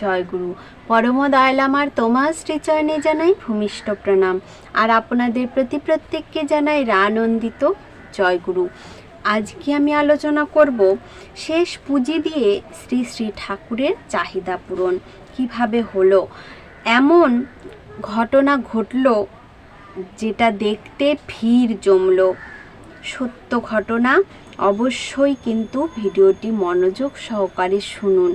জয়গুরু পরম দয়াল আমার তোমার শ্রীচরণে জানাই ভূমিষ্ঠ প্রণাম। আর আপনাদের প্রতি প্রত্যেককে জানাই রানন্দিত জয়গুরু আজকে আমি আলোচনা করব শেষ পুঁজি দিয়ে শ্রী শ্রী ঠাকুরের চাহিদা পূরণ। কীভাবে হলো? এমন ঘটনা ঘটলো যেটা দেখতে ভিড় জমলো। সত্য ঘটনা অবশ্যই কিন্তু ভিডিওটি মনোযোগ সহকারে শুনুন।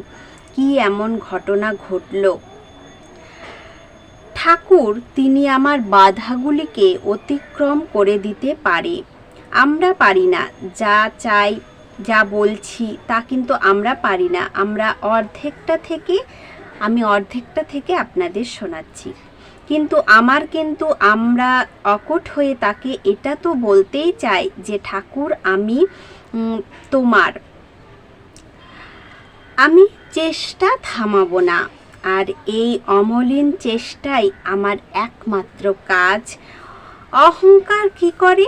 কি এমন ঘটনা ঘটল? ঠাকুর, তিনি আমার বাধাগুলিকে অতিক্রম করে দিতে পারে। আমরা পারি না। যা চাই, যা বলছি, তা কিন্তু আমরা পারি না। আমরা অর্ধেকটা থেকে, আমি অর্ধেকটা থেকে আপনাদের শোনাচ্ছি। কিন্তু আমার কিন্তু আমরা অকট হয়ে তাকে এটা তো বলতেই চাই যে, ঠাকুর, আমি তোমার। আমি চেষ্টা থামাবো না। আর এই অমলিন চেষ্টাই আমার একমাত্র কাজ। অহংকার কি করে?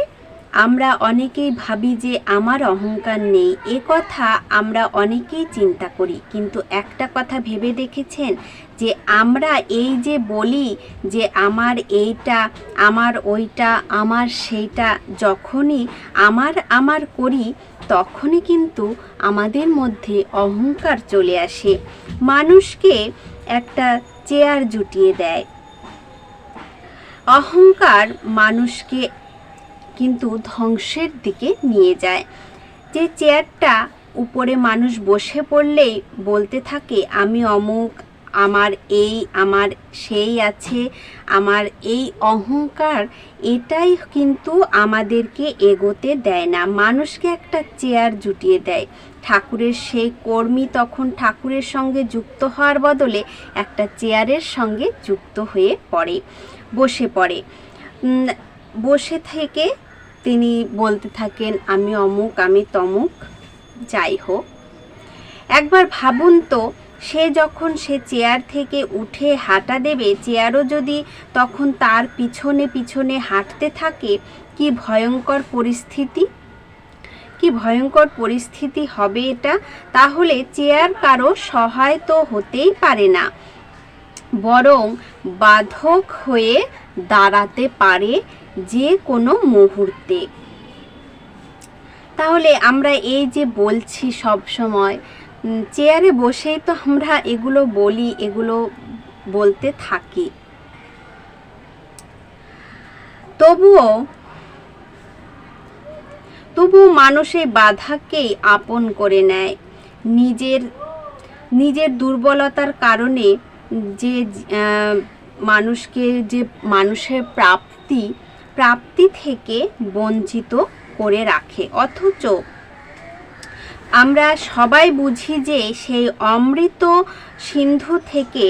আমরা অনেকেই ভাবি যে আমার অহংকার নেই। এ কথা আমরা অনেকেই চিন্তা করি। কিন্তু একটা কথা ভেবে দেখেছেন যে আমরা এই যে বলি যে আমার এইটা, আমার ওইটা, আমার সেইটা যখনই আমার আমার করি, তখনই কিন্তু আমাদের মধ্যে অহংকার চলে আসে। মানুষকে একটা চেয়ার জুটিয়ে দেয়। অহংকার মানুষকে কিন্তু ধ্বংসের দিকে নিয়ে যায়। যে চেয়ারটা উপরে মানুষ বসে পড়লেই বলতে থাকে, আমি অমুক, আমার এই, আমার সেই আছে, আমার এই অহংকার, এটাই কিন্তু আমাদেরকে এগোতে দেয় না। মানুষকে একটা চেয়ার জুটিয়ে দেয়। ঠাকুরের সেই কর্মী তখন ঠাকুরের সঙ্গে যুক্ত হওয়ার বদলে একটা চেয়ারের সঙ্গে যুক্ত হয়ে পড়ে, বসে পড়ে। বসে থেকে তিনি বলতে থাকেন, আমি অমুক, আমি তমুক, যাই হোক। একবার ভাবুন তো, সে যখন সে চেয়ার থেকে উঠে হাঁটা দেবে, চেয়ারও যদি তখন তার পিছনে পিছনে হাঁটতে থাকে, কি ভয়ঙ্কর পরিস্থিতি? কি ভয়ঙ্কর পরিস্থিতি হবে এটা? তাহলে চেয়ার কারও সহায় তো হতেই পারে না। বরং বাধক হয়ে দাঁড়াতে পারে যে কোনো মুহূর্তে। তাহলে আমরা এই যে বলছি সব সময় চেয়ারে বসেই তো আমরা এগুলো বলি, এগুলো বলতে থাকি। তবুও তবুও মানুষ এই বাধাকেই আপন করে নেয়। নিজের নিজের দুর্বলতার কারণে যে মানুষকে যে মানুষের প্রাপ্তি প্রাপ্তি থেকে বঞ্চিত করে রাখে। অথচ আমরা সবাই বুঝি যে সেই অমৃত সিন্ধু থেকে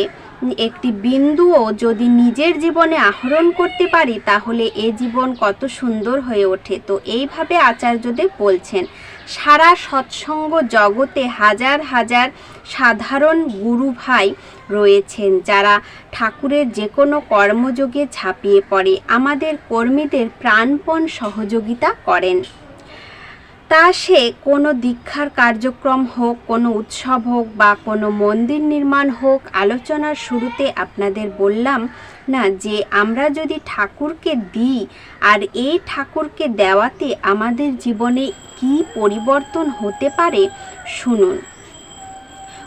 একটি বিন্দুও যদি নিজের জীবনে আহরণ করতে পারি, তাহলে এ জীবন কত সুন্দর হয়ে ওঠে। তো এইভাবে আচার্যদেব বলছেন সারা সৎসঙ্গ জগতে হাজার হাজার সাধারণ গুরু ভাই রয়েছেন, যারা ঠাকুরের যে কোনো কর্মযোগে ঝাঁপিয়ে পড়ে। আমাদের কর্মীদের প্রাণপণ সহযোগিতা করেন। তা সে কোনো দীক্ষার কার্যক্রম হোক, কোনো উৎসব হোক বা কোনো মন্দির নির্মাণ হোক, আলোচনার শুরুতে আপনাদের বললাম না যে আমরা যদি ঠাকুরকে দিই আর এই ঠাকুরকে দেওয়াতে আমাদের জীবনে কি পরিবর্তন হতে পারে, শুনুন।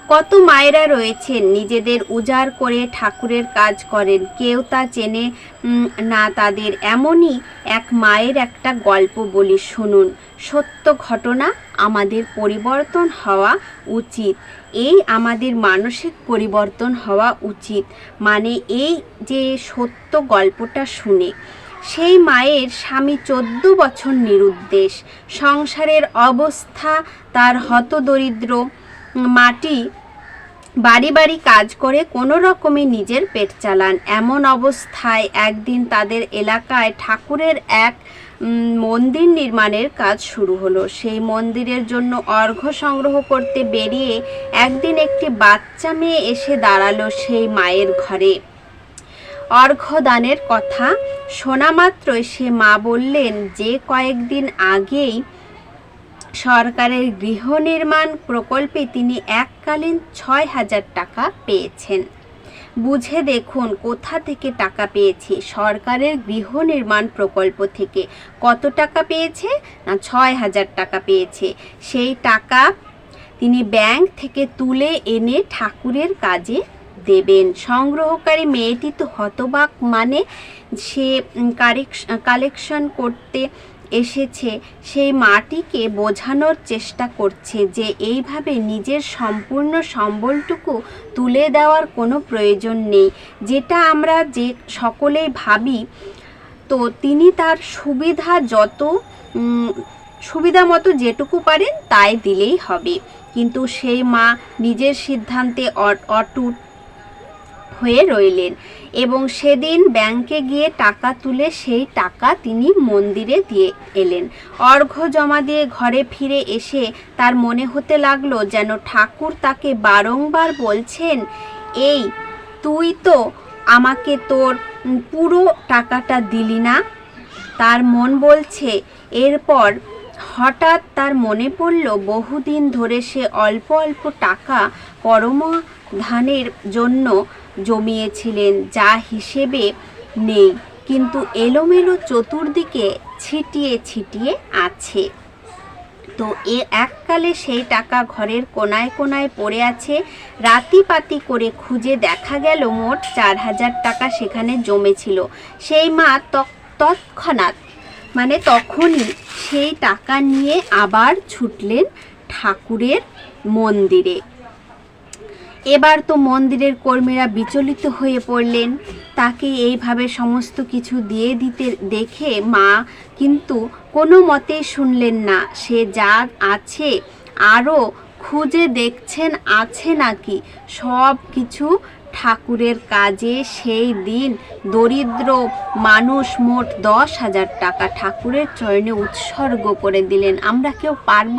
কত মায়েরা রয়েছেন, নিজেদের উজাড় করে ঠাকুরের কাজ করেন। কেউ তা চেনে না তাদের। এমনই এক মায়ের একটা গল্প বলি, শুনুন। সত্য ঘটনা আমাদের পরিবর্তন হওয়া উচিত। এই আমাদের মানসিক পরিবর্তন হওয়া উচিত। মানে এই যে সত্য গল্পটা শুনে। সেই মায়ের স্বামী চোদ্দ বছর নিরুদ্দেশ। সংসারের অবস্থা, তার হতদরিদ্র, মাটি বাড়ি বাড়ি কাজ করে কোনো রকমে নিজের পেট চালান। এমন অবস্থায় একদিন তাদের এলাকায় ঠাকুরের এক মন্দির নির্মাণের কাজ শুরু হলো। সেই মন্দিরের জন্য অর্ঘ্য সংগ্রহ করতে বেরিয়ে একদিন একটি বাচ্চা মেয়ে এসে দাঁড়াল সেই মায়ের ঘরে। অর্ঘ্যদানের কথা শোনা মাত্রই সে মা বললেন, যে কয়েকদিন আগেই সরকারের গৃহ নির্মাণ প্রকল্পে তিনি এককালীন ছয় হাজার টাকা পেয়েছেন। বুঝে দেখুন কোথা থেকে টাকা পেয়েছে, সরকারের গৃহ নির্মাণ প্রকল্প থেকে কত টাকা পেয়েছে না ছয় হাজার টাকা পেয়েছে? সেই টাকা তিনি ব্যাংক থেকে তুলে এনে ঠাকুরের কাজে দেবেন। সংগ্রহকারী মেয়েটি তো হতবাক মানে সে কালেকশন করতে এসেছে, সেই মাটিকে বোঝানোর চেষ্টা করছে যে এইভাবে নিজের সম্পূর্ণ সম্বলটুকু তুলে দেওয়ার কোনো প্রয়োজন নেই। যেটা আমরা যে সকলেই ভাবি, তো তিনি তার সুবিধা যত সুবিধা মতো যেটুকু পারেন তাই দিলেই হবে। কিন্তু সেই মা নিজের সিদ্ধান্তে অটুট হয়ে রইলেন এবং সেদিন ব্যাংকে গিয়ে টাকা তুলে সেই টাকা তিনি মন্দিরে দিয়ে এলেন। অর্ঘ্য জমা দিয়ে ঘরে ফিরে এসে তার মনে হতে লাগল যেন ঠাকুর তাকে বারংবার বলছেন, এই, তুই তো আমাকে তোর পুরো টাকাটা দিলি না? তার মন বলছে, এরপর হঠাৎ তার মনে পড়ল বহুদিন ধরে সে অল্প অল্প টাকা পরমধানের জন্য জমিয়েছিলেন, যা হিসেবে নেই, কিন্তু এলোমেলো চতুর্দিকে ছিটিয়ে ছিটিয়ে আছে। তো এ এককালে সেই টাকা ঘরের কোনায় কোনায় পড়ে আছে, রাতিপাতি করে খুঁজে দেখা গেল মোট চার হাজার টাকা সেখানে জমেছিল। সেই মা তৎ- তৎক্ষণাৎ মানে তখনই সেই টাকা নিয়ে আবার ছুটলেন ঠাকুরের মন্দিরে। এবার তো মন্দিরের কর্মীরা বিচলিত হয়ে পড়লেন। তাকে এইভাবে সমস্ত কিছু দিয়ে দিতে দেখে মা কিন্তু কোনো মতেই শুনলেন না। সে যা আছে আরও খুঁজে দেখছেন, আছে নাকি? সব কিছু ঠাকুরের কাজে সেই দিন দরিদ্র মানুষ মোট দশ হাজার টাকা ঠাকুরের চরণে উৎসর্গ করে দিলেন। আমরা কেউ পারব?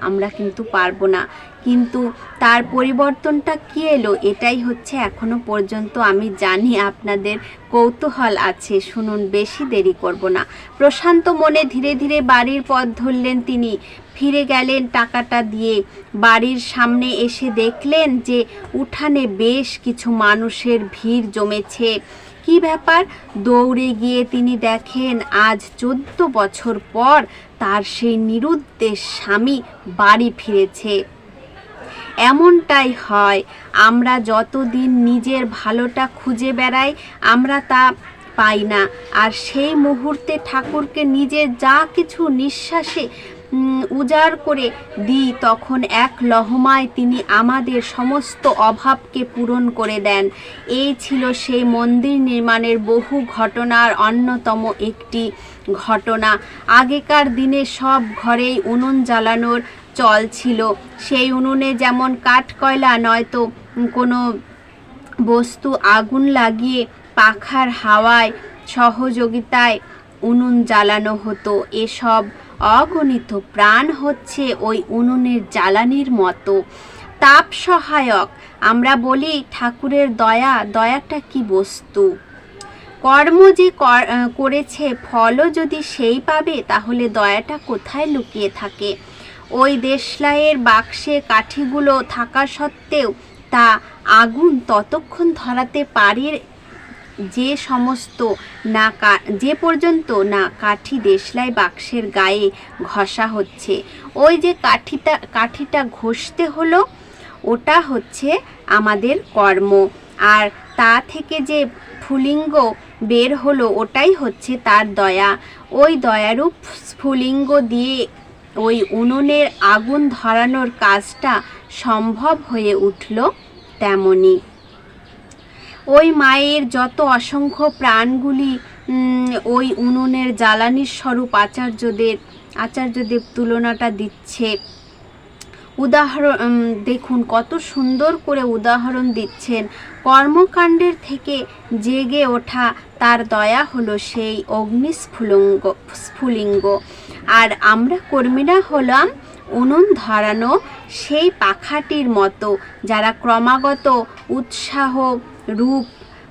আমরা কিন্তু পারব না। কিন্তু তার পরিবর্তনটা কি এলো? এটাই হচ্ছে এখনও পর্যন্ত আমি জানি, আপনাদের কৌতূহল আছে। শুনুন, বেশি দেরি করব না। প্রশান্ত মনে ধীরে ধীরে বাড়ির পথ ধরলেন তিনি। ফিরে গেলেন টাকাটা দিয়ে। বাড়ির সামনে এসে দেখলেন যে উঠানে বেশ কিছু মানুষের ভিড় জমেছে। কি ব্যাপার? দৌড়ে গিয়ে তিনি দেখেন, আজ চোদ্দ বছর পর তার সেই নিরুদ্দেশ স্বামী বাড়ি ফিরেছে। এমনটাই হয়, আমরা যতদিন নিজের ভালোটা খুঁজে বেড়াই, আমরা তা পাই না। আর সেই মুহূর্তে ঠাকুরকে নিজের যা কিছু নিঃশ্বাসে উজাড় করে দিই, তখন এক লহমায় তিনি আমাদের সমস্ত অভাবকে পূরণ করে দেন। এই ছিল সেই মন্দির নির্মাণের বহু ঘটনার অন্যতম একটি ঘটনা। আগেকার দিনে সব ঘরেই উনুন জ্বালানোর চল ছিল। সেই উনুনে যেমন কাঠ কয়লা, নয়তো কোনো বস্তু আগুন লাগিয়ে পাখার হাওয়ায় সহযোগিতায় উনুন জ্বালানো হতো। এসব অগণিত প্রাণ হচ্ছে ওই উনুনের জ্বালানির মতো। তাপ সহায়ক আমরা বলি ঠাকুরের দয়া, দয়াটা কি বস্তু? কর্ম যে কর- করেছে, ফলও যদি সেই পাবে, তাহলে দয়াটা কোথায় লুকিয়ে থাকে? ওই দেশলাইয়ের বাক্সে কাঠিগুলো থাকা সত্ত্বেও তা আগুন ততক্ষণ ধরাতে পারে যে সমস্ত না যে পর্যন্ত না কাঠি দেশলাই বাক্সের গায়ে ঘষা হচ্ছে। ওই যে কাঠিটা কাঠিটা ঘষতে হলো, ওটা হচ্ছে আমাদের কর্ম। আর তা থেকে যে স্ফুলিঙ্গ বের হলো, ওটাই হচ্ছে তার দয়া। ওই দয়ারূপ স্ফুলিঙ্গ দিয়ে ওই উনুনের আগুন ধরানোর কাজটা সম্ভব হয়ে উঠল তেমনি। ওই মায়ের যত অসংখ্য প্রাণগুলি ওই উনুনের জ্বালানির স্বরূপ আচার্যদের, আচার্যদেব তুলনাটা দিচ্ছে। উদাহরণ দেখুন কত সুন্দর করে উদাহরণ দিচ্ছেন। কর্মকাণ্ডের থেকে জেগে ওঠা তার দয়া হলো সেই অগ্নিস্ফুলিঙ্গ, স্ফুলিঙ্গ। আর আমরা কর্মীরা হলাম উনুন ধরানো সেই পাখাটির মতো, যারা ক্রমাগত উৎসাহ, রূপ,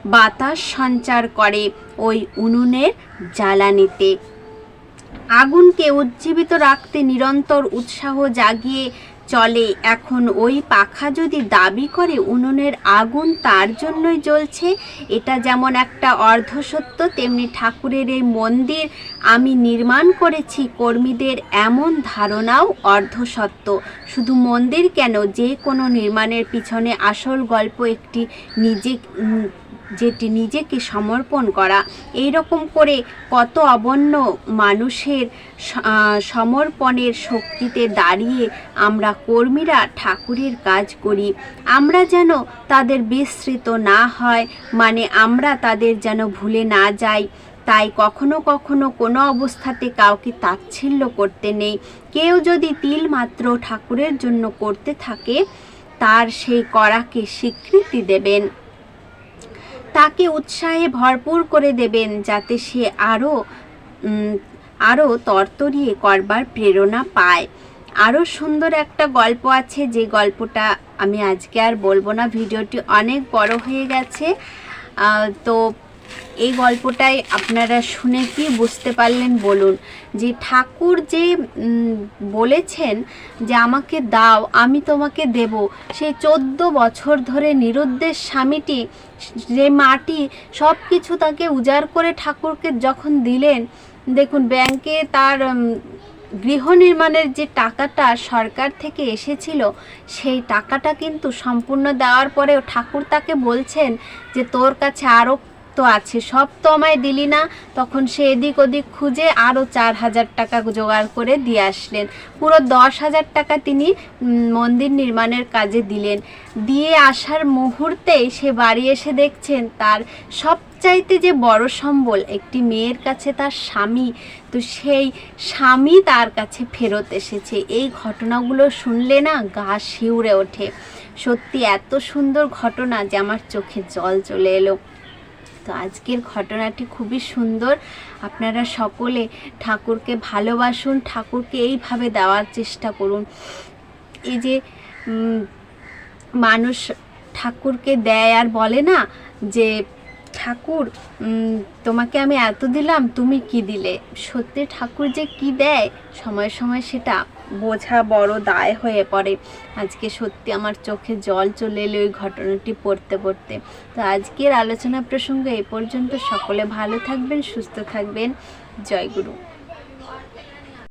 বাতাস সঞ্চার করে ওই উনুনের জ্বালানিতে। আগুনকে উজ্জীবিত রাখতে নিরন্তর উৎসাহ জাগিয়ে চলে। এখন ওই পাখা যদি দাবি করে উনুনের আগুন, তার জন্যই জ্বলছে। এটা যেমন একটা অর্ধসত্য, তেমনি ঠাকুরের এই মন্দির আমি নির্মাণ করেছি, কর্মীদের এমন ধারণাও অর্ধসত্য। শুধু মন্দির কেন? যে কোনো নির্মাণের পিছনে আসল গল্প একটি নিজে যেটি নিজেকে সমর্পণ করা। এই রকম করে কত অবন্য মানুষের সমর্পণের শক্তিতে দাঁড়িয়ে আমরা কর্মীরা ঠাকুরের কাজ করি। আমরা যেন তাদের বিস্তৃত না হয় মানে আমরা তাদের যেন ভুলে না যাই। তাই কখনো কখনো কোনো অবস্থাতে কাউকে তাচ্ছিল্য করতে নেই। কেউ যদি তিল মাত্র ঠাকুরের জন্য করতে থাকে, তার সেই করাকে স্বীকৃতি দেবেন। তাকে উৎসাহে ভরপুর করে দেবেন যাতে সে আরও আরও তরতরিয়ে করবার প্রেরণা পায়। আরও সুন্দর একটা গল্প আছে, যে গল্পটা আমি আজকে আর বলব না। ভিডিওটি অনেক বড় হয়ে গেছে। তো এই গল্পটাই আপনারা শুনে কি বুঝতে পারলেন বলুন। যে ঠাকুর যে বলেছেন যে আমাকে দাও, আমি তোমাকে দেব, সেই চোদ্দ বছর ধরে নিরুদ্দেশ স্বামীটি, যে মাটি সব কিছু তাকে উজাড় করে ঠাকুরকে যখন দিলেন, দেখুন ব্যাংকে তার গৃহ নির্মাণের যে টাকাটা সরকার থেকে এসেছিল, সেই টাকাটা কিন্তু সম্পূর্ণ দেওয়ার পরেও ঠাকুর তাকে বলছেন যে তোর কাছে আরও তো আছে, সব তো আমায় দিলি না। তখন সে এদিক ওদিক খুঁজে আরও চার হাজার টাকা জোগাড় করে দিয়ে আসলেন। পুরো দশ হাজার টাকা তিনি মন্দির নির্মাণের কাজে দিলেন। দিয়ে আসার মুহূর্তেই সে বাড়ি এসে দেখছেন তার সবচাইতে যে বড় সম্বল, একটি মেয়ের কাছে তার স্বামী। তো সেই স্বামী তার কাছে ফেরত এসেছে। এই ঘটনাগুলো শুনলে না গা শিউরে ওঠে। সত্যি এত সুন্দর ঘটনা যে আমার চোখে জল চলে এলো। তো আজকের ঘটনাটি খুবই সুন্দর। আপনারা সকলে ঠাকুরকে ভালোবাসুন, ঠাকুরকে এইভাবে দেওয়ার চেষ্টা করুন। এই যে মানুষ ঠাকুরকে দেয় আর বলে না যে, ঠাকুর তোমাকে আমি এত দিলাম, তুমি কি দিলে? সত্যি ঠাকুর যে কি দেয়, সময় সময় সেটা বোঝা বড় দায় হয়ে পড়ে। আজকে সত্যি আমার চোখে জল চলে এলো ওই ঘটনাটি পড়তে পড়তে। তো আজকের আলোচনা প্রসঙ্গে এ পর্যন্ত সকলে ভালো থাকবেন, সুস্থ থাকবেন। জয় গুরু।